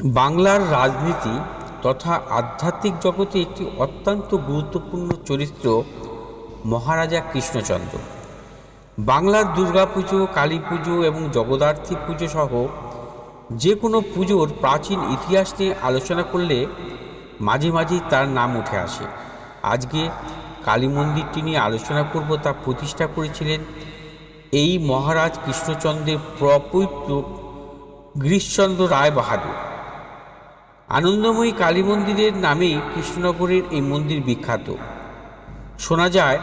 বাংলার রাজনীতি তথা আধ্যাত্মিক জগতে একটি অত্যন্ত গুরুত্বপূর্ণ চরিত্র মহারাজা কৃষ্ণচন্দ্র। বাংলার দুর্গাপুজো কালী পুজো এবং জগদ্ধাত্রী পুজো সহ যে কোনো পুজোর প্রাচীন ইতিহাস নিয়ে আলোচনা করলে মাঝে মাঝেই তার নাম উঠে আসে। আজকে কালী মন্দিরটি নিয়ে আলোচনা করব তা প্রতিষ্ঠা করেছিলেন এই মহারাজ কৃষ্ণচন্দ্রের প্রপৈত্র গিরিশচন্দ্র রায় বাহাদুর আনন্দময়ী কালী মন্দিরের নামেই কৃষ্ণনগরের এই মন্দির বিখ্যাত। শোনা যায়,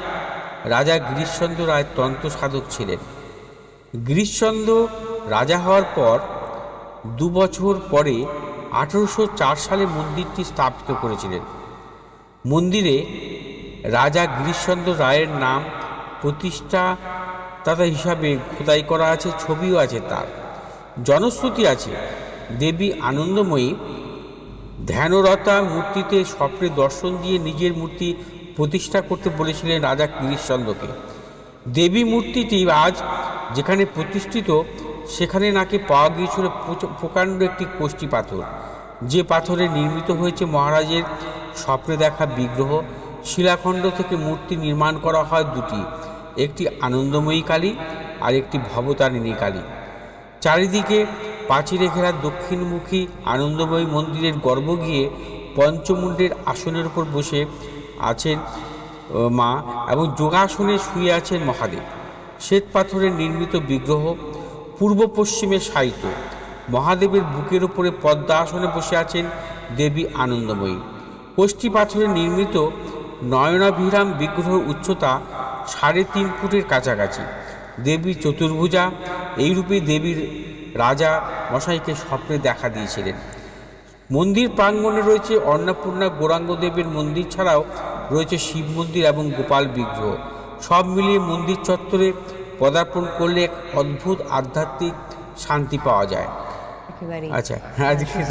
রাজা গিরিশচন্দ্র রায় তন্ত্র সাধক ছিলেন। গিরিশচন্দ্র রাজা হওয়ার পর দু বছর পরে আঠেরোশো চার সালে মন্দিরটি স্থাপিত করেছিলেন। মন্দিরে রাজা গিরিশচন্দ্র রায়ের নাম প্রতিষ্ঠাতা হিসাবে খোদাই করা আছে, ছবিও আছে তার। জনশ্রুতি আছে, দেবী আনন্দময়ী ধ্যানরতা মূর্তিতে স্বপ্নে দর্শন দিয়ে নিজের মূর্তি প্রতিষ্ঠা করতে বলেছিলেন রাজা গিরিশচন্দ্রকে দেবী মূর্তিটি আজ যেখানে প্রতিষ্ঠিত, সেখানে নাকি পাওয়া গিয়েছিল প্রকাণ্ড একটি কোষ্ঠী পাথর। যে পাথরে নির্মিত হয়েছে মহারাজের স্বপ্নে দেখা বিগ্রহ, শিলাখণ্ড থেকে মূর্তি নির্মাণ করা হয় দুটি, একটি আনন্দময়ী কালী আর একটি ভবতারিণী কালী। চারিদিকে প্রাচীরে ঘেরা দক্ষিণমুখী আনন্দময়ী মন্দিরের গর্ভ গিয়ে পঞ্চমুণ্ডের আসনের উপর বসে আছেন মা এবং যোগাসনে শুয়ে আছেন মহাদেব। শ্বেত পাথরের নির্মিত বিগ্রহ পূর্ব পশ্চিমে শায়িত। মহাদেবের বুকের উপরে পদ্মা আসনে বসে আছেন দেবী আনন্দময়ী। কোষ্ঠী পাথরের নির্মিত নয়নাভিরাম বিগ্রহের উচ্চতা সাড়ে তিন ফুটের কাছাকাছি। দেবী চতুর্ভুজা এইরূপে দেবীর রাজা মশাইকে স্বপ্নে দেখা দিয়েছিলেন। মন্দির প্রাঙ্গণে রয়েছে অন্নপূর্ণা গৌরাঙ্গ দেবের মন্দির ছাড়াও রয়েছে শিব মন্দির এবং গোপাল বিগ্রহ। সব মিলিয়ে মন্দির চত্বরে পদার্পণ করলে এক অদ্ভুত আধ্যাত্মিক শান্তি পাওয়া যায়। আচ্ছা আজকে